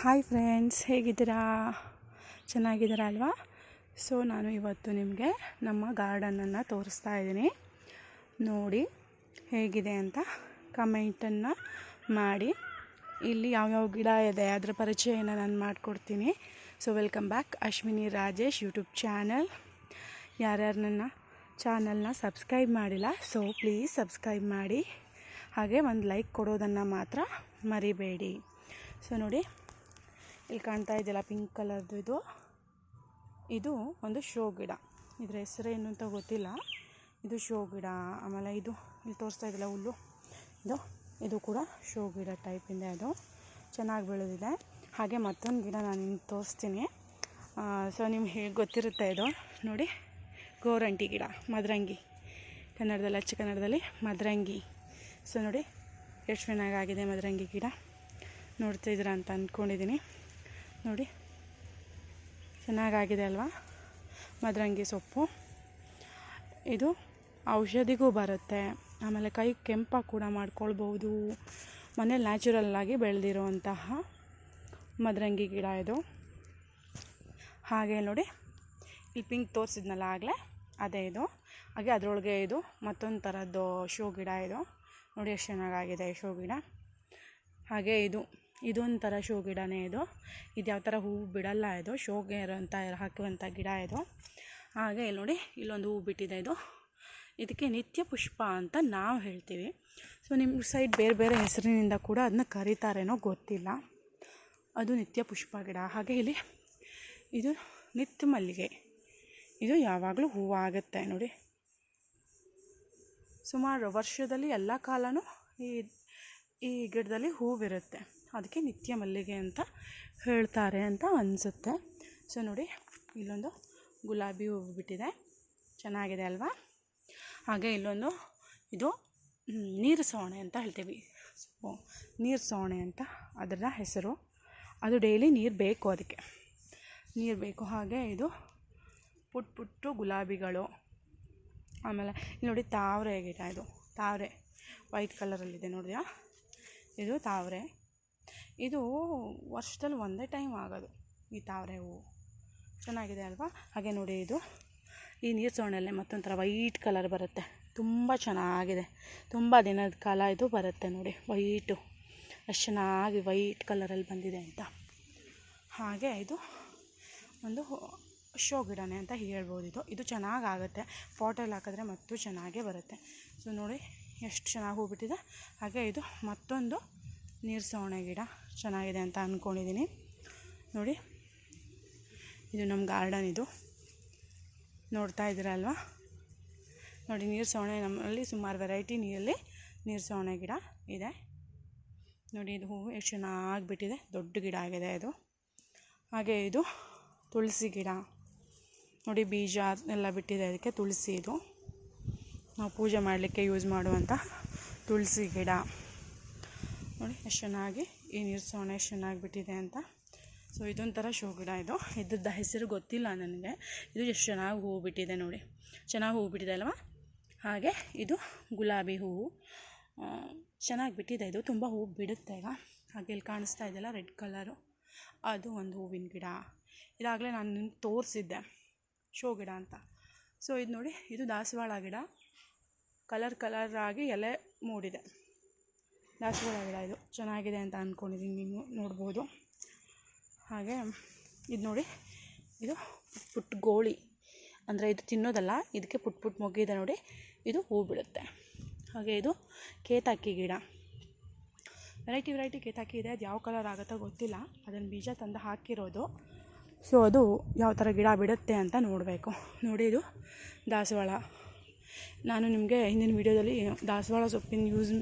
Hi friends ಹೇಗಿದ್ದೀರಾ? ಚೆನ್ನಾಗಿದ್ದೀರಾ ಅಲ್ವಾ ಸೊ ನಾನು ಇವತ್ತು ನಿಮಗೆ ನಮ್ಮ ಗಾರ್ಡನನ್ನು ತೋರಿಸ್ತಾ ಇದ್ದೀನಿ. ನೋಡಿ, ಹೇಗಿದೆ ಅಂತ ಕಮೆಂಟನ್ನು ಮಾಡಿ. ಇಲ್ಲಿ ಯಾವ್ಯಾವ ಗಿಡ ಇದೆ, ಅದರ ಪರಿಚಯನ ನಾನು ಮಾಡಿಕೊಡ್ತೀನಿ. So welcome back Ashwini Rajesh YouTube channel ಯಾರ್ಯಾರು ನನ್ನ ಚಾನಲ್ನ ಸಬ್ಸ್ಕ್ರೈಬ್ ಮಾಡಿಲ್ಲ ಸೊ ಪ್ಲೀಸ್ ಸಬ್ಸ್ಕ್ರೈಬ್ ಮಾಡಿ. ಹಾಗೆ ಒಂದು ಲೈಕ್ ಕೊಡೋದನ್ನು ಮಾತ್ರ ಮರಿಬೇಡಿ. ಸೊ ನೋಡಿ ಇಲ್ಲಿ ಕಾಣ್ತಾ ಇದೆಯಲ್ಲ ಪಿಂಕ್ ಕಲರ್ದು ಇದು. ಇದು ಒಂದು ಶೋ ಗಿಡ. ಇದ್ರ ಹೆಸರೇನು ಅಂತ ಗೊತ್ತಿಲ್ಲ. ಇದು ಶೋ ಗಿಡ. ಆಮೇಲೆ ಇದು ಇಲ್ಲಿ ತೋರಿಸ್ತಾ ಇದೆಯಲ್ಲ ಹುಲ್ಲು. ಇದು ಇದು ಕೂಡ ಶೋ ಗಿಡ ಟೈಪಿಂದ ಅದು. ಚೆನ್ನಾಗಿ ಬೆಳೆದಿದೆ. ಹಾಗೆ ಮತ್ತೊಂದು ಗಿಡ ನಾನು ನಿಮ್ಗೆ ತೋರಿಸ್ತೀನಿ. ಸೊ ನಿಮ್ಗೆ ಹೇಗೆ ಗೊತ್ತಿರುತ್ತೆ ಇದು? ನೋಡಿ, ಗೋರಂಟಿ ಗಿಡ, ಮದರಂಗಿ. ಕನ್ನಡದಲ್ಲಿ, ಅಚ್ಚ ಕನ್ನಡದಲ್ಲಿ ಮದರಂಗಿ. ಸೊ ನೋಡಿ ಎಷ್ಟು ಚೆನ್ನಾಗಾಗಿದೆ ಮದರಂಗಿ ಗಿಡ. ನೋಡ್ತಿದ್ದೀರಾ ಅಂತ ಅಂದ್ಕೊಂಡಿದ್ದೀನಿ ನೋಡಿ. ಚೆನ್ನಾಗಾಗಿದೆ ಅಲ್ವಾ? ಮದರಂಗಿ ಸೊಪ್ಪು. ಇದು ಔಷಧಿಗೂ ಬರುತ್ತೆ. ಆಮೇಲೆ ಕೈ ಕೆಂಪ ಕೂಡ ಮಾಡ್ಕೊಳ್ಬೋದು ಮನೇಲಿ ನ್ಯಾಚುರಲ್ಲಾಗಿ ಬೆಳೆದಿರುವಂತಹ ಮದರಂಗಿ ಗಿಡ ಇದು. ಹಾಗೆ ನೋಡಿ ಇಲ್ಲಿ ಪಿಂಕ್ ತೋರಿಸಿದ್ನಲ್ಲ ಆಗಲೇ? ಅದೇ ಇದು. ಹಾಗೆ ಅದರೊಳಗೆ ಇದು ಮತ್ತೊಂದು ಥರದ್ದು ಶೋ ಗಿಡ ಇದು. ನೋಡಿ, ಎಷ್ಟು ಚೆನ್ನಾಗಾಗಿದೆ ಶೋ ಗಿಡ. ಹಾಗೆ ಇದು. ಇದೊಂಥರ ಶೋ ಗಿಡನೇ ಇದು. ಇದು ಯಾವ ಥರ ಹೂವು ಬಿಡಲ್ಲ ಇದು. ಶೋಗೆ ಇರೋಂಥ ಹಾಕುವಂಥ ಗಿಡ ಇದು. ಹಾಗೆ ಇಲ್ಲಿ ನೋಡಿ, ಇಲ್ಲೊಂದು ಹೂವು ಬಿಟ್ಟಿದೆ ಇದು. ಇದಕ್ಕೆ ನಿತ್ಯ ಪುಷ್ಪ ಅಂತ ನಾವು ಹೇಳ್ತೀವಿ. ಸೊ ನಿಮ್ಮ ಸೈಡ್ ಬೇರೆ ಬೇರೆ ಹೆಸರಿನಿಂದ ಕೂಡ ಅದನ್ನ ಕರೀತಾರೇನೋ ಗೊತ್ತಿಲ್ಲ. ಅದು ನಿತ್ಯ ಪುಷ್ಪ ಗಿಡ. ಹಾಗೆ ಇಲ್ಲಿ, ಇದು ನಿತ್ಯ ಮಲ್ಲಿಗೆ. ಇದು ಯಾವಾಗಲೂ ಹೂವು ಆಗುತ್ತೆ ನೋಡಿ. ಸುಮಾರು ವರ್ಷದಲ್ಲಿ ಎಲ್ಲ ಕಾಲವೂ ಈ ಈ ಗಿಡದಲ್ಲಿ ಹೂವಿರುತ್ತೆ. ಅದಕ್ಕೆ ನಿತ್ಯ ಮಲ್ಲಿಗೆ ಅಂತ ಹೇಳ್ತಾರೆ ಅಂತ ಅನಿಸುತ್ತೆ. ಸೊ ನೋಡಿ, ಇಲ್ಲೊಂದು ಗುಲಾಬಿ ಹೂವು ಬಿಟ್ಟಿದೆ. ಚೆನ್ನಾಗಿದೆ ಅಲ್ವಾ? ಹಾಗೆ ಇಲ್ಲೊಂದು ಇದು ನೀರು ಸವಣೆ ಅಂತ ಹೇಳ್ತೀವಿ. ಸೊ, ನೀರು ಸವಣೆ ಅಂತ ಅದರ ಹೆಸರು. ಅದು ಡೈಲಿ ನೀರು ಬೇಕು ಅದಕ್ಕೆ. ನೀರು ಬೇಕು ಹಾಗೆ ಇದು ಪುಟ್ ಪುಟ್ಟು ಗುಲಾಬಿಗಳು. ಆಮೇಲೆ ಇಲ್ಲಿ ನೋಡಿ ತಾವರೆ ಗಿಡ ಇದು. ತಾವರೆ, ವೈಟ್ ಕಲರಲ್ಲಿದೆ ನೋಡಿದ್ಯಾ? ಇದು ತಾವರೆ. ಇದು ವರ್ಷದಲ್ಲಿ ಒಂದೇ ಟೈಮ್ ಆಗೋದು ಈ ತಾವರೆ ಹೂವು. ಚೆನ್ನಾಗಿದೆ ಅಲ್ವಾ? ಹಾಗೆ ನೋಡಿ ಇದು. ಈ ನೀರು ಸೋಣಲ್ಲೇ ಮತ್ತೊಂಥರ ವೈಟ್ ಕಲರ್ ಬರುತ್ತೆ. ತುಂಬ ಚೆನ್ನಾಗಿದೆ. ತುಂಬ ದಿನದ ಕಾಲ ಇದು ಬರುತ್ತೆ ನೋಡಿ. ವೈಟು ಅಷ್ಟು ಚೆನ್ನಾಗಿ ವೈಟ್ ಕಲರಲ್ಲಿ ಬಂದಿದೆ ಅಂತ. ಹಾಗೆ ಇದು ಒಂದು ಶೋ ಗಿಡನೇ ಅಂತ ಹೇಳ್ಬೋದು ಇದು. ಇದು ಚೆನ್ನಾಗಾಗುತ್ತೆ ಫೋಟೋಲಿ ಹಾಕಿದ್ರೆ ಮತ್ತು ಚೆನ್ನಾಗೇ ಬರುತ್ತೆ. ಸೊ ನೋಡಿ, ಎಷ್ಟು ಚೆನ್ನಾಗಿ ಹೂ ಬಿಟ್ಟಿದೆ. ಹಾಗೆ ಇದು ಮತ್ತೊಂದು ನೀರು ಸವಣೆ ಗಿಡ. ಚೆನ್ನಾಗಿದೆ ಅಂತ ಅಂದ್ಕೊಂಡಿದ್ದೀನಿ ನೋಡಿ, ಇದು ನಮ್ಮ ಗಾರ್ಡನ್ ಇದು. ನೋಡ್ತಾ ಇದ್ದೀರಲ್ವ ನೋಡಿ, ನೀರು ಸೌಣೆ ನಮ್ಮಲ್ಲಿ ಸುಮಾರು ವೆರೈಟಿ ನೀರಲ್ಲಿ ನೀರು ಸೌಣೆ ಗಿಡ ಇದೆ. ನೋಡಿ, ಇದು ಹೂವು ಎಷ್ಟು ಚೆನ್ನಾಗಿ ಬಿಟ್ಟಿದೆ. ದೊಡ್ಡ ಗಿಡ ಆಗಿದೆ ಇದು. ಹಾಗೆ ಇದು ತುಳಸಿ ಗಿಡ. ನೋಡಿ, ಬೀಜ ಎಲ್ಲ ಬಿಟ್ಟಿದೆ ಅದಕ್ಕೆ ತುಳಸಿ ಇದು. ನಾವು ಪೂಜೆ ಮಾಡಲಿಕ್ಕೆ ಯೂಸ್ ಮಾಡುವಂಥ ತುಳಸಿ ಗಿಡ. ನೋಡಿ, ಎಷ್ಟು ಚೆನ್ನಾಗಿ ಈ ನೀರು ಸೋಣೆ ಚೆನ್ನಾಗಿಬಿಟ್ಟಿದೆ ಚೆನ್ನಾಗಿ ಅಂತ. ಸೊ ಇದೊಂಥರ ಶೋ ಗಿಡ ಇದು. ಇದ್ರದ್ದು ಹೆಸರು ಗೊತ್ತಿಲ್ಲ ನನಗೆ. ಇದು ಎಷ್ಟು ಚೆನ್ನಾಗಿ ಹೂವು ಬಿಟ್ಟಿದೆ ನೋಡಿ. ಚೆನ್ನಾಗಿ ಹೂವು ಬಿಟ್ಟಿದೆ ಅಲ್ವಾ? ಹಾಗೆ ಇದು ಗುಲಾಬಿ ಹೂವು ಚೆನ್ನಾಗಿ ಬಿಟ್ಟಿದೆ ಇದು. ತುಂಬ ಹೂವು ಬಿಡುತ್ತೆ ಈಗ. ಹಾಗೆ ಇಲ್ಲಿ ಕಾಣಿಸ್ತಾ ಇದೆಯಲ್ಲ ರೆಡ್ ಕಲರು. ಅದು ಒಂದು ಹೂವಿನ ಗಿಡ. ಇದಾಗಲೇ ನಾನು ನಿಮ್ಗೆ ತೋರಿಸಿದ್ದೆ. ಶೋ ಗಿಡ ಅಂತ. ಸೊ ಇದು ನೋಡಿ, ಇದು ದಾಸವಾಳ ಗಿಡ. ಕಲರ್ ಕಲರ್ ಆಗಿ ಎಲೆ ಮೂಡಿದೆ. ದಾಸವಾಳ ಗಿಡ ಇದು. ಚೆನ್ನಾಗಿದೆ ಅಂತ ಅಂದ್ಕೊಂಡಿದ್ದೀನಿ ನೀವು ನೋಡ್ಬೋದು. ಹಾಗೆ ಇದು ನೋಡಿ, ಇದು ಪುಟ್ಟ ಗೋಳಿ ಅಂದರೆ ಇದು ತಿನ್ನೋದಲ್ಲ, ಇದಕ್ಕೆ ಪುಟ್ ಪುಟ್ ಮೊಗ್ಗಿದೆ ನೋಡಿ, ಇದು ಹೂ ಬಿಡುತ್ತೆ. ಹಾಗೆ ಇದು ಕೇತಾಕಿ ಗಿಡ. ವೆರೈಟಿ ವೆರೈಟಿ ಕೇತಾಕಿ ಇದೆ. ಅದು ಯಾವ ಕಲರ್ ಆಗುತ್ತೋ ಗೊತ್ತಿಲ್ಲ. ಅದನ್ನು ಬೀಜ ತಂದು ಹಾಕಿರೋದು. ಸೊ ಅದು ಯಾವ ಥರ ಗಿಡ ಬಿಡುತ್ತೆ ಅಂತ ನೋಡಬೇಕು. ನೋಡಿ ಇದು ದಾಸವಾಳ. ನಾನು ನಿಮಗೆ ಹಿಂದಿನ ವೀಡಿಯೋದಲ್ಲಿ ದಾಸವಾಳ ಸೊಪ್ಪಿನ ಯೂಸ್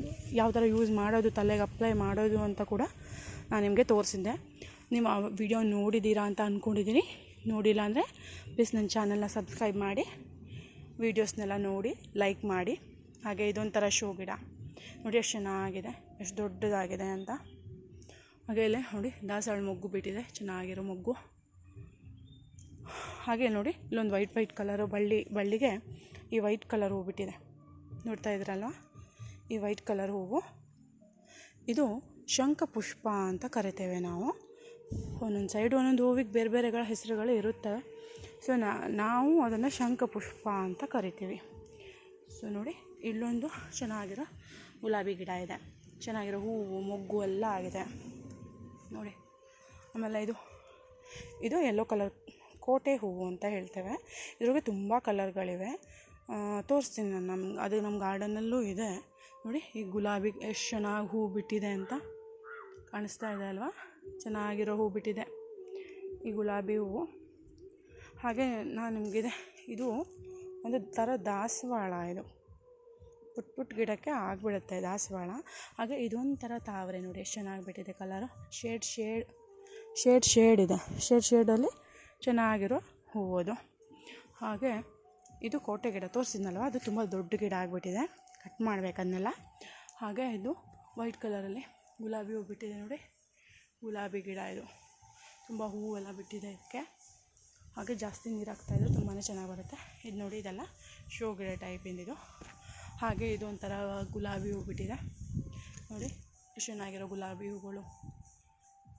ಯಾವ ಥರ ಯೂಸ್ ಮಾಡೋದು, ತಲೆಗೆ ಅಪ್ಲೈ ಮಾಡೋದು ಅಂತ ಕೂಡ ನಾನು ನಿಮಗೆ ತೋರಿಸಿದ್ದೆ. ನೀವು ಆ ವಿಡಿಯೋ ನೋಡಿದ್ದೀರಾ ಅಂತ ಅಂದ್ಕೊಂಡಿದ್ದೀನಿ ನೋಡಿಲ್ಲ ಅಂದರೆ ಪ್ಲೀಸ್ ನನ್ನ ಚಾನಲ್ನ ಸಬ್ಸ್ಕ್ರೈಬ್ ಮಾಡಿ ವೀಡಿಯೋಸ್ನೆಲ್ಲ ನೋಡಿ ಲೈಕ್ ಮಾಡಿ. ಹಾಗೆ ಇದೊಂಥರ ಶೋ ಗಿಡ. ನೋಡಿ ಎಷ್ಟು ಚೆನ್ನಾಗಿದೆ, ಎಷ್ಟು ದೊಡ್ಡದಾಗಿದೆ ಅಂತ. ಹಾಗೆ ಇಲ್ಲೇ ನೋಡಿ ದಾಸವಾಳ ಮೊಗ್ಗು ಬಿಟ್ಟಿದೆ, ಚೆನ್ನಾಗಿರೋ ಮೊಗ್ಗು. ಹಾಗೆ ನೋಡಿ ಇಲ್ಲೊಂದು ವೈಟ್ ವೈಟ್ ಕಲರು ಬಳ್ಳಿ, ಬಳ್ಳಿಗೆ ಈ ವೈಟ್ ಕಲರ್ ಹೂ ಬಿಟ್ಟಿದೆ. ನೋಡ್ತಾ ಇದ್ರಲ್ವ? ಈ ವೈಟ್ ಕಲರ್ ಹೂವು. ಇದು ಶಂಖಪುಷ್ಪ ಅಂತ ಕರಿತೇವೆ ನಾವು. ಒಂದೊಂದು ಸೈಡ್ ಒಂದೊಂದು ಹೂವಿಗೆ ಬೇರೆ ಬೇರೆಗಳ ಹೆಸರುಗಳು ಇರುತ್ತವೆ ಸೊ ನಾವು ಅದನ್ನು ಶಂಖಪುಷ್ಪ ಅಂತ ಕರಿತೀವಿ. ಸೊ ನೋಡಿ, ಇಲ್ಲೊಂದು ಚೆನ್ನಾಗಿರೋ ಗುಲಾಬಿ ಗಿಡ ಇದೆ. ಚೆನ್ನಾಗಿರೋ ಹೂವು, ಮೊಗ್ಗು ಎಲ್ಲ ಆಗಿದೆ. ನೋಡಿ, ಆಮೇಲೆ ಇದು ಇದು ಯೆಲ್ಲೋ ಕಲರ್ ಕೋಟೆ ಹೂವು ಅಂತ ಹೇಳ್ತೇವೆ. ಇದ್ರಾಗೆ ತುಂಬ ಕಲರ್ಗಳಿವೆ ತೋರಿಸ್ತೀನಿ ನಾನು ನಮ್ಮ ಅದು ನಮ್ಮ ಗಾರ್ಡನಲ್ಲೂ ಇದೆ. ನೋಡಿ, ಈ ಗುಲಾಬಿ, ಎಷ್ಟು ಚೆನ್ನಾಗಿ ಹೂ ಬಿಟ್ಟಿದೆ ಅಂತ ಕಾಣಿಸ್ತಾ ಇದೆ ಅಲ್ವಾ? ಚೆನ್ನಾಗಿರೋ ಹೂ ಬಿಟ್ಟಿದೆ ಈ ಗುಲಾಬಿ ಹೂವು. ಹಾಗೆ ನಾನು ನಿಮಗಿದೆ, ಇದು ಒಂದು ಥರ ದಾಸವಾಳ ಇದು. ಪುಟ್ ಪುಟ್ ಗಿಡಕ್ಕೆ ಆಗಿಬಿಡುತ್ತೆ ದಾಸವಾಳ. ಹಾಗೆ ಇದೊಂಥರ ತಾವರೆ ನೋಡಿ, ಎಷ್ಟು ಚೆನ್ನಾಗಿ ಬಿಟ್ಟಿದೆ colour shade shade shade shade ಇದೆ. ಶೇಡ್ ಶೇಡಲ್ಲಿ ಚೆನ್ನಾಗಿರೋ ಹೂವು ಅದು. ಹಾಗೆ ಇದು ಕೋಟೆ ಗಿಡ ತೋರಿಸಿದ್ನಲ್ವ? ಅದು ತುಂಬ ದೊಡ್ಡ ಗಿಡ ಆಗಿಬಿಟ್ಟಿದೆ. ಕಟ್ ಮಾಡಬೇಕನ್ನೆಲ್ಲ ಹಾಗೆ ಇದು ವೈಟ್ ಕಲರಲ್ಲಿ ಗುಲಾಬಿ ಹೂ ಬಿಟ್ಟಿದೆ ನೋಡಿ. ಗುಲಾಬಿ ಗಿಡ ಇದು. ತುಂಬ ಹೂವೆಲ್ಲ ಬಿಟ್ಟಿದೆ ಇದಕ್ಕೆ. ಹಾಗೆ ಜಾಸ್ತಿ ನೀರು ಹಾಕ್ತಾಯಿದ್ರು ತುಂಬಾ ಚೆನ್ನಾಗಿ ಬರುತ್ತೆ. ಇದು ನೋಡಿ, ಇದೆಲ್ಲ ಶೋ ಗಿಡ ಟೈಪಿಂದಿದು ಹಾಗೆ ಇದು ಒಂಥರ ಗುಲಾಬಿ ಹೂ ಬಿಟ್ಟಿದೆ. ನೋಡಿ, ಎಷ್ಟು ಚೆನ್ನಾಗಿರೋ ಗುಲಾಬಿ ಹೂಗಳು.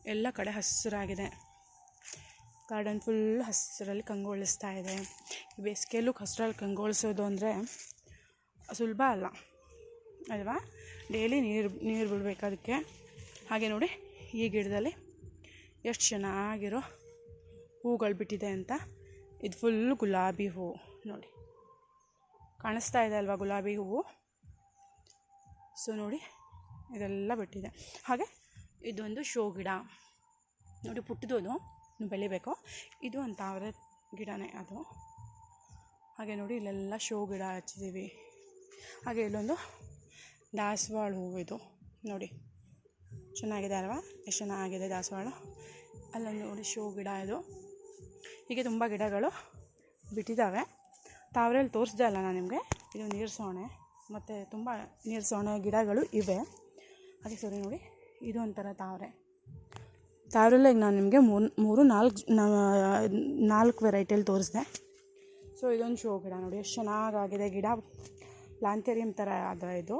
ಎಲ್ಲ ಕಡೆ ಹಸಿರಾಗಿದೆ. ಗಾರ್ಡನ್ ಫುಲ್ ಹಸಿರಲ್ಲಿ ಕಂಗೊಳಿಸ್ತಾ ಇದೆ. ಬೇಸಿಗೆಯಲ್ಲೂ ಹಸಿರಲ್ಲಿ ಕಂಗೊಳಿಸೋದು ಅಂದರೆ ಸುಲಭ ಅಲ್ಲ, ಅಲ್ವಾ? ಡೈಲಿ ನೀರು ನೀರು ಬಿಡಬೇಕು ಅದಕ್ಕೆ. ಹಾಗೆ ನೋಡಿ, ಈ ಗಿಡದಲ್ಲಿ ಎಷ್ಟು ಚೆನ್ನಾಗಿರೋ ಹೂಗಳು ಬಿಟ್ಟಿದೆ ಅಂತ. ಇದು ಫುಲ್ ಗುಲಾಬಿ ಹೂವು ನೋಡಿ. ಕಾಣಿಸ್ತಾ ಇದೆ ಅಲ್ವಾ ಗುಲಾಬಿ ಹೂವು? ಸೊ ನೋಡಿ, ಇದೆಲ್ಲ ಬಿಟ್ಟಿದೆ. ಹಾಗೆ, ಇದೊಂದು ಶೋ ಗಿಡ. ನೋಡಿ ಪುಟ್ಟದೋದು ಬೆಳಿಬೇಕು. ಇದು ಒಂದು ತಾವರೆ ಗಿಡನೇ ಅದು. ಹಾಗೆ ನೋಡಿ, ಇಲ್ಲೆಲ್ಲ ಶೋ ಗಿಡ ಹಚ್ಚಿದ್ದೀವಿ ಹಾಗೆ ಇಲ್ಲೊಂದು ದಾಸವಾಳ ಹೂವು ಇದು. ನೋಡಿ, ಚೆನ್ನಾಗಿದೆ ಅಲ್ವಾ? ಎಷ್ಟು ಚೆನ್ನಾಗಿದೆ ದಾಸವಾಳ. ಅಲ್ಲೊಂದು ನೋಡಿ ಶೋ ಗಿಡ ಇದು. ಹೀಗೆ ತುಂಬ ಗಿಡಗಳು ಬಿಟ್ಟಿದ್ದಾವೆ. ತಾವರೆಯಲ್ಲಿ ತೋರಿಸ್ದೆ ಅಲ್ಲ ನಾನು ನಿಮಗೆ. ಇದು ನೀರು ಸೋಣೆ ಮತ್ತು ತುಂಬ ನೀರು ಸೋಣೆ ಗಿಡಗಳು ಇವೆ. ಅದಕ್ಕೆ ಸರಿ ನೋಡಿ, ಇದು ಒಂಥರ ತಾವರೆ. ತಾವರೆಲ್ಲ ಈಗ ನಾನು ನಿಮಗೆ ಮೂರು ಮೂರು, ನಾಲ್ಕು ನಾಲ್ಕು ವೆರೈಟಿಯಲ್ಲಿ ತೋರಿಸಿದೆ. ಸೊ ಇದೊಂದು ಶೋ ಗಿಡ ನೋಡಿ, ಎಷ್ಟು ಚೆನ್ನಾಗಾಗಿದೆ ಗಿಡ. ಪ್ಲಾಂಟೇರಿಯಂ ಥರ ಅದ ಇದು.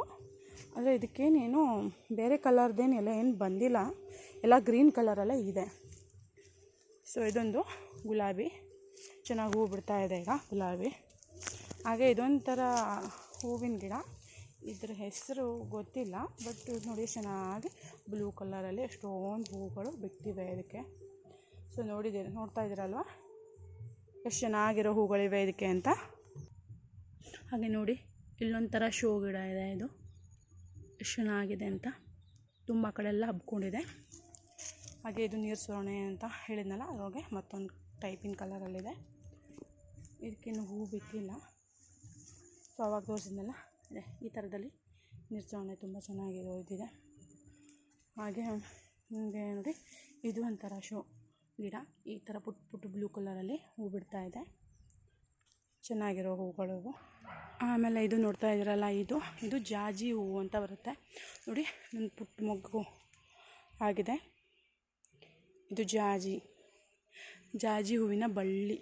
ಆದರೆ ಇದಕ್ಕೇನೇನು ಬೇರೆ ಕಲರ್ದೇನು ಎಲ್ಲ ಏನು ಬಂದಿಲ್ಲ. ಎಲ್ಲ ಗ್ರೀನ್ ಕಲರಲ್ಲೇ ಇದೆ. ಸೊ ಇದೊಂದು ಗುಲಾಬಿ. ಚೆನ್ನಾಗಿ ಹೂ ಬಿಡ್ತಾ ಇದೆ ಈಗ, ಗುಲಾಬಿ. ಹಾಗೆ ಇದೊಂಥರ ಹೂವಿನ ಗಿಡ. ಇದ್ರ ಹೆಸರು ಗೊತ್ತಿಲ್ಲ ಬಟ್ ನೋಡಿ ಚೆನ್ನಾಗಿ ಬ್ಲೂ ಕಲರಲ್ಲಿ ಎಷ್ಟೊಂದು ಹೂಗಳು ಬಿಟ್ಟಿವೆ ಇದಕ್ಕೆ. ಸೊ ನೋಡಿದ್ದೀರಿ ನೋಡ್ತಾ ಇದ್ದೀರಲ್ವ? ಎಷ್ಟು ಚೆನ್ನಾಗಿರೋ ಹೂಗಳಿವೆ ಇದಕ್ಕೆ ಅಂತ. ಹಾಗೆ ನೋಡಿ, ಇಲ್ಲೊಂಥರ ಶೋ ಗಿಡ ಇದೆ ಇದು. ಎಷ್ಟು ಚೆನ್ನಾಗಿದೆ ಅಂತ. ತುಂಬ ಕಡೆ ಎಲ್ಲ ಹಬ್ಕೊಂಡಿದೆ. ಹಾಗೆ ಇದು ನೀರು ಸೋಣೆ ಅಂತ ಹೇಳಿದ್ನಲ್ಲ, ಅದ್ರೊಳಗೆ ಮತ್ತೊಂದು ಟೈಪಿನ ಕಲರಲ್ಲಿದೆ ಇದಕ್ಕಿನ್ನು ಹೂ ಬಿಟ್ಟಿಲ್ಲ. ಸೊ ಅವಾಗ ತೋರಿಸಿದ್ನಲ್ಲ. ಅದೇ ಈ ಥರದಲ್ಲಿ ನಿರ್ಜಾವಣೆ ತುಂಬ ಚೆನ್ನಾಗಿ ಇದಿದೆ ಹಾಗೆ ನಿಮಗೆ ನೋಡಿ, ಇದು ಒಂಥರ ಶೋ ಗಿಡ. ಈ ಥರ ಪುಟ್ ಪುಟ್ಟ ಬ್ಲೂ ಕಲರಲ್ಲಿ ಹೂ ಬಿಡ್ತಾ ಇದೆ. ಚೆನ್ನಾಗಿರೋ ಹೂಗಳು ಆಮೇಲೆ ಇದು ನೋಡ್ತಾ ಇದ್ದೀರಲ್ಲ, ಇದು ಇದು ಜಾಜಿ ಹೂವು ಅಂತ ಬರುತ್ತೆ. ನೋಡಿ, ನನ್ನ ಪುಟ್ಟ ಮೊಗ್ಗು ಆಗಿದೆ. ಇದು ಜಾಜಿ. ಜಾಜಿ ಹೂವಿನ ಬಳ್ಳಿ.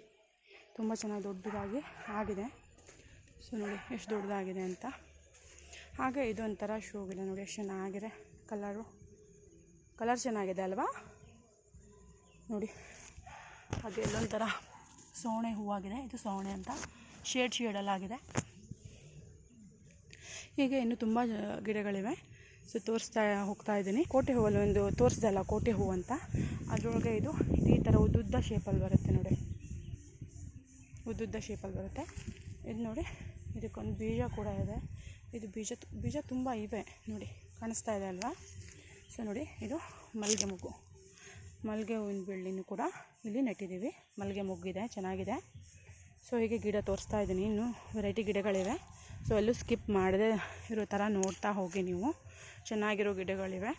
ತುಂಬ ಚೆನ್ನಾಗಿ ದೊಡ್ಡದಾಗಿ ಆಗಿದೆ. ಸೊ ನೋಡಿ, ಎಷ್ಟು ದೊಡ್ಡದಾಗಿದೆ ಅಂತ. ಹಾಗೆ ಇದೊಂಥರ ಶೋ ಗಿಡ ನೋಡಿ, ಎಷ್ಟು ಚೆನ್ನಾಗಿದೆ ಕಲರು ಕಲರ್ ಚೆನ್ನಾಗಿದೆ ಅಲ್ವಾ? ನೋಡಿ, ಹಾಗೆ ಇಲ್ಲೊಂಥರ ಸೋಣೆ ಹೂವಾಗಿದೆ. ಇದು ಸೋಣೆ ಅಂತ ಶೇಡ್ ಶೇಡಲ್ಲಾಗಿದೆ ಹೀಗೆ ಇನ್ನೂ ತುಂಬ ಗಿಡಗಳಿವೆ. ಸೊ, ತೋರಿಸ್ತಾ ಹೋಗ್ತಾ ಇದ್ದೀನಿ. ಕೋಟೆ ಹೂವಲ್ಲಿ ಒಂದು ತೋರಿಸ್ದಲ್ಲ ಕೋಟೆ ಹೂವು ಅಂತ. ಅದರೊಳಗೆ ಇದು ಈ ಥರ ಉದ್ದುದ್ದ ಶೇಪಲ್ಲಿ ಬರುತ್ತೆ ನೋಡಿ. ಉದ್ದುದ್ದ ಶೇಪಲ್ಲಿ ಬರುತ್ತೆ. ಇದು ನೋಡಿ, ಇದಕ್ಕೊಂದು ಬೀಜ ಕೂಡ ಇದೆ. ಇದು ಬೀಜ ಬೀಜ ತುಂಬ ಇವೆ. ನೋಡಿ, ಕಾಣಿಸ್ತಾ ಇದೆ ಅಲ್ವಾ? ಸೊ ನೋಡಿ, ಇದು ಮಲ್ಲಿಗೆ ಮೊಗ್ಗು. ಮಲ್ಲಿಗೆ ಹೂವಿನ ಬಳ್ಳಿನೂ ಕೂಡ ಇಲ್ಲಿ ನೆಟ್ಟಿದ್ದೀವಿ. ಮಲ್ಲಿಗೆ ಮೊಗ್ಗಿದೆ, ಚೆನ್ನಾಗಿದೆ. ಸೊ ಹೀಗೆ ಗಿಡ ತೋರಿಸ್ತಾ ಇದ್ದೀನಿ. ಇನ್ನೂ ವೆರೈಟಿ ಗಿಡಗಳಿವೆ. ಸೊ ಎಲ್ಲೂ ಸ್ಕಿಪ್ ಮಾಡದೆ ಇರೋ ಥರ ನೋಡ್ತಾ ಹೋಗಿ ನೀವು. ಚೆನ್ನಾಗಿರೋ ಗಿಡಗಳಿವೆ.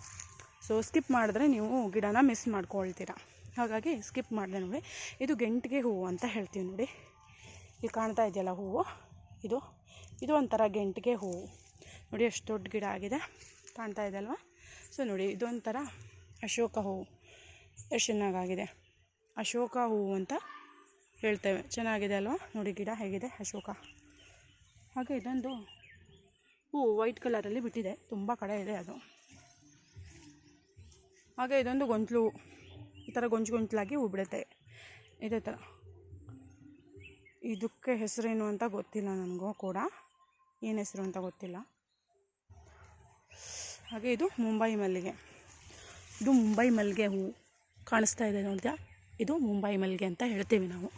ಸೊ ಸ್ಕಿಪ್ ಮಾಡಿದ್ರೆ ನೀವು ಗಿಡನ ಮಿಸ್ ಮಾಡ್ಕೊಳ್ತೀರ. ಹಾಗಾಗಿ ಸ್ಕಿಪ್ ಮಾಡಿದೆ ನೋಡಿ. ಇದು ಗೆಂಟಿಗೆ ಹೂವು ಅಂತ ಹೇಳ್ತೀವಿ ನೋಡಿ. ಇಲ್ಲಿ ಕಾಣ್ತಾ ಇದೆಯಲ್ಲ ಹೂವು? ಇದು ಇದು ಒಂಥರ ಗೆಂಟಿಗೆ ಹೂವು. ನೋಡಿ ಎಷ್ಟು ದೊಡ್ಡ ಗಿಡ ಆಗಿದೆ. ಕಾಣ್ತಾ ಇದೆ ಅಲ್ವಾ? ಸೊ ನೋಡಿ, ಇದೊಂಥರ ಅಶೋಕ ಹೂವು. ಎಷ್ಟು ಚೆನ್ನಾಗಾಗಿದೆ. ಅಶೋಕ ಹೂವು ಅಂತ ಹೇಳ್ತೇವೆ. ಚೆನ್ನಾಗಿದೆ ಅಲ್ವಾ? ನೋಡಿ, ಗಿಡ ಹೇಗಿದೆ ಅಶೋಕ. ಹಾಗೆ ಇದೊಂದು ಹೂವು ವೈಟ್ ಕಲರಲ್ಲಿ ಬಿಟ್ಟಿದೆ. ತುಂಬ ಕಡೆ ಇದೆ ಅದು. ಹಾಗೆ ಇದೊಂದು ಗೊಂಚಲು ಈ ಥರ ಗೊಂಚು ಗೊಂಚಲಾಗಿ ಹೂ ಬಿಡುತ್ತೆ. ಇದೇ ಥರ. ಇದಕ್ಕೆ ಹೆಸರೇನು ಅಂತ ಗೊತ್ತಿಲ್ಲ ನನಗೂ ಕೂಡ. ಏನು ಹೆಸರು ಅಂತ ಗೊತ್ತಿಲ್ಲ. ಹಾಗೆ ಇದು ಮುಂಬೈ ಮಲ್ಲಿಗೆ. ಇದು ಮುಂಬೈ ಮಲ್ಲಿಗೆ ಹೂವು ಕಾಣಿಸ್ತಾ ಇದೆ ನೋಡಿದ್ಯಾ ಇದು ಮುಂಬೈ ಮಲ್ಲಿಗೆ ಅಂತ ಹೇಳ್ತೀವಿ ನಾವು.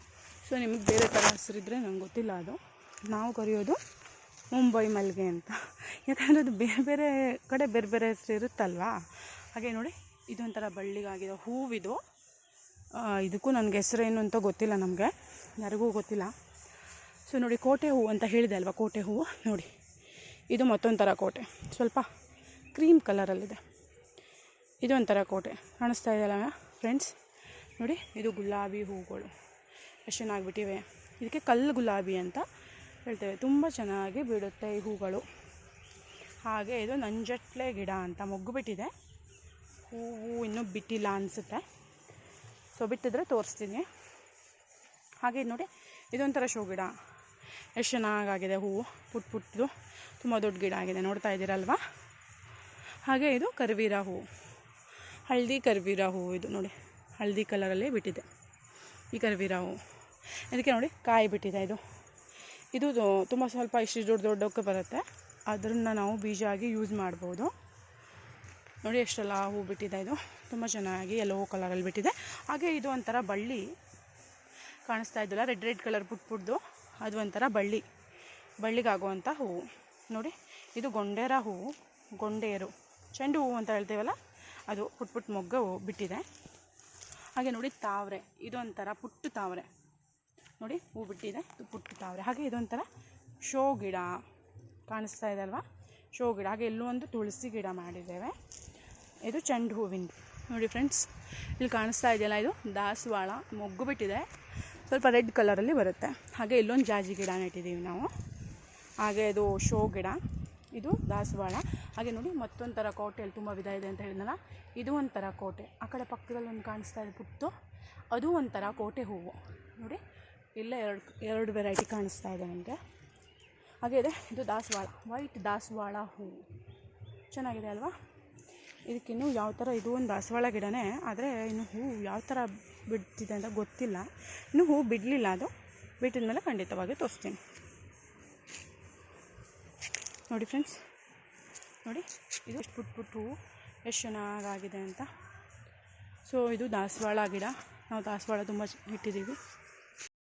ಸೊ ನಿಮಗೆ ಬೇರೆ ಥರ ಹೆಸರಿದ್ರೆ ನಂಗೆ ಗೊತ್ತಿಲ್ಲ ಅದು. ನಾವು ಕರೆಯೋದು ಮುಂಬೈ ಮಲ್ಲಿಗೆ ಅಂತ. ಯಾಕಂದರೆ ಅದು ಬೇರೆ ಬೇರೆ ಕಡೆ ಬೇರೆ ಬೇರೆ ಹೆಸರು ಇರುತ್ತಲ್ವಾ? ಹಾಗೆ ನೋಡಿ, ಇದೊಂಥರ ಬಳ್ಳಿಗಾಗಿದೆ ಹೂವಿದು. ಇದಕ್ಕೂ ನನಗೆ ಏನು ಅಂತ ಗೊತ್ತಿಲ್ಲ ನಮಗೆ. ಯಾರಿಗೂ ಗೊತ್ತಿಲ್ಲ. ಸೊ ನೋಡಿ, ಕೋಟೆ ಹೂವು ಅಂತ ಹೇಳಿದೆ ಅಲ್ವಾ? ಕೋಟೆ ಹೂವು. ನೋಡಿ, ಇದು ಮತ್ತೊಂದು ಥರ ಕೋಟೆ. ಸ್ವಲ್ಪ ಕ್ರೀಮ್ ಕಲರಲ್ಲಿದೆ. ಇದು ಒಂಥರ ಕೋಟೆ. ಕಾಣಿಸ್ತಾ ಇದೆಯಲ್ಲ ಫ್ರೆಂಡ್ಸ್ ನೋಡಿ, ಇದು ಗುಲಾಬಿ ಹೂಗಳು. ಎಷ್ಟು ಚೆನ್ನಾಗಿಬಿಟ್ಟಿವೆ ಇದಕ್ಕೆ ಕಲ್ಲು ಗುಲಾಬಿ ಅಂತ ಹೇಳ್ತೇವೆ. ತುಂಬ ಚೆನ್ನಾಗಿ ಬಿಡುತ್ತೆ ಈ ಹೂಗಳು. ಹಾಗೆ ಇದು ನಂಜಟ್ಲೆ ಗಿಡ ಅಂತ ಮೊಗ್ಗು ಬಿಟ್ಟಿದೆ ಹೂವು ಇನ್ನೂ ಬಿಟ್ಟಿಲ್ಲ ಅನಿಸುತ್ತೆ. ಸೊ ಬಿಟ್ಟಿದ್ರೆ ತೋರಿಸ್ತೀನಿ. ಹಾಗೆ ನೋಡಿ, ಇದೊಂಥರ ಶೋ ಗಿಡ. ಎಷ್ಟು ಚೆನ್ನಾಗಾಗಿದೆ ಹೂವು, ಪುಟ್ ಪುಟ್ಟದು ತುಂಬ ದೊಡ್ಡ ಗಿಡ ಆಗಿದೆ, ನೋಡ್ತಾ ಇದ್ದೀರಲ್ವಾ? ಹಾಗೆ ಇದು ಕರ್ವೀರ ಹೂವು ಹಳದಿ ಕರ್ವೀರ ಹೂವು ಇದು ನೋಡಿ. ಹಳದಿ ಕಲರಲ್ಲಿ ಬಿಟ್ಟಿದೆ ಈ ಕರ್ವೀರ ಹೂವು ಇದಕ್ಕೆ ನೋಡಿ ಕಾಯಿ ಬಿಟ್ಟಿದೆ ಇದು. ಇದು ತುಂಬ ಸ್ವಲ್ಪ ಇಷ್ಟು ದೊಡ್ಡ ದೊಡ್ಡಕ್ಕೆ ಬರುತ್ತೆ. ಅದನ್ನು ನಾವು ಬೀಜ ಆಗಿ ಯೂಸ್ ಮಾಡ್ಬೋದು. ನೋಡಿ ಎಷ್ಟೆಲ್ಲ ಹೂ ಬಿಟ್ಟಿದೆ ಇದು. ತುಂಬ ಚೆನ್ನಾಗಿ ಎಲ್ಲೋ ಕಲರಲ್ಲಿ ಬಿಟ್ಟಿದೆ. ಹಾಗೆ ಇದು ಒಂಥರ ಬಳ್ಳಿ ಕಾಣಿಸ್ತಾ ಇದ್ದಲ್ಲ ರೆಡ್ ರೆಡ್ ಕಲರ್ ಪುಟ್ ಪುಟ್ದು. ಅದು ಒಂಥರ ಬಳ್ಳಿ ಬಳ್ಳಿಗಾಗುವಂಥ ಹೂವು. ನೋಡಿ, ಇದು ಗೊಂಡೇರ ಹೂವು, ಗೊಂಡೇರು, ಚೆಂಡು ಹೂವು ಅಂತ ಹೇಳ್ತೇವಲ್ಲ, ಅದು ಪುಟ್ ಪುಟ್ ಮೊಗ್ಗ ಬಿಟ್ಟಿದೆ. ಹಾಗೆ ನೋಡಿ, ತಾವರೆ ಇದೊಂಥರ ಪುಟ್ಟು ತಾವರೆ. ನೋಡಿ, ಹೂ ಬಿಟ್ಟಿದೆ, ಇದು ಪುಟ್ಟು ತಾವರೆ. ಹಾಗೆ ಇದೊಂಥರ ಶೋ ಗಿಡ ಕಾಣಿಸ್ತಾ ಇದೆ ಅಲ್ವಾ? ಶೋ ಗಿಡ. ಹಾಗೆ ಎಲ್ಲೂ ಒಂದು ತುಳಸಿ ಗಿಡ ಮಾಡಿದ್ದೇವೆ. ಇದು ಚೆಂಡು ಹೂವಿನ ನೋಡಿ ಫ್ರೆಂಡ್ಸ್ ಇಲ್ಲಿ ಕಾಣಿಸ್ತಾ ಇದೆಯಲ್ಲ, ಇದು ದಾಸವಾಳ, ಮೊಗ್ಗು ಬಿಟ್ಟಿದೆ. ಸ್ವಲ್ಪ ರೆಡ್ ಕಲರಲ್ಲಿ ಬರುತ್ತೆ. ಹಾಗೆ ಇಲ್ಲೊಂದು ಜಾಜಿ ಗಿಡ ನೆಟ್ಟಿದ್ದೀವಿ ನಾವು. ಹಾಗೆ ಇದು ಶೋ ಗಿಡ. ಇದು ದಾಸವಾಳ. ಹಾಗೆ ನೋಡಿ ಮತ್ತೊಂದು ಥರ ಕೋಟೆಯಲ್ಲಿ ತುಂಬ ವಿಧ ಇದೆ ಅಂತ ಹೇಳಿದ್ನಲ್ಲ, ಇದು ಒಂಥರ ಕೋಟೆ. ಆ ಕಡೆ ಪಕ್ಕದಲ್ಲಿ ಒಂದು ಕಾಣಿಸ್ತಾ ಇದೆ ಪುಟ್ಟು. ಅದು ಒಂಥರ ಕೋಟೆ ಹೂವು. ನೋಡಿ, ಇಲ್ಲೇ ಎರಡು ಎರಡು ವೆರೈಟಿ ಕಾಣಿಸ್ತಾ ಇದೆ ನನಗೆ ಹಾಗೆ ಇದೆ, ಇದು ದಾಸವಾಳ. ವೈಟ್ ದಾಸವಾಳ ಹೂವು. ಚೆನ್ನಾಗಿದೆ ಅಲ್ವಾ? ಇದಕ್ಕಿನ್ನೂ ಯಾವ ಥರ ಇದು ಒಂದು ದಾಸವಾಳ ಗಿಡನೇ, ಆದರೆ ಇನ್ನು ಹೂವು ಯಾವ ಥರ ಬಿಡ್ತಿದೆ ಅಂತ ಗೊತ್ತಿಲ್ಲ. ಇನ್ನು ಹೂವು ಬಿಡಲಿಲ್ಲ ಅದು. ಬಿಟ್ಟಿದ ಮೇಲೆ ಖಂಡಿತವಾಗಿ ತೋರಿಸ್ತೀನಿ. ನೋಡಿ ಫ್ರೆಂಡ್ಸ್, ನೋಡಿ, ಇದು ಎಷ್ಟು ಬಿಟ್ಬಿಟ್ಟು ಹೂವು ಎಷ್ಟು ಚೆನ್ನಾಗಾಗಿದೆ ಅಂತ. ಸೊ, ಇದು ದಾಸವಾಳ ಗಿಡ. ನಾವು ದಾಸವಾಳ ತುಂಬ ಇಟ್ಟಿದ್ದೀವಿ.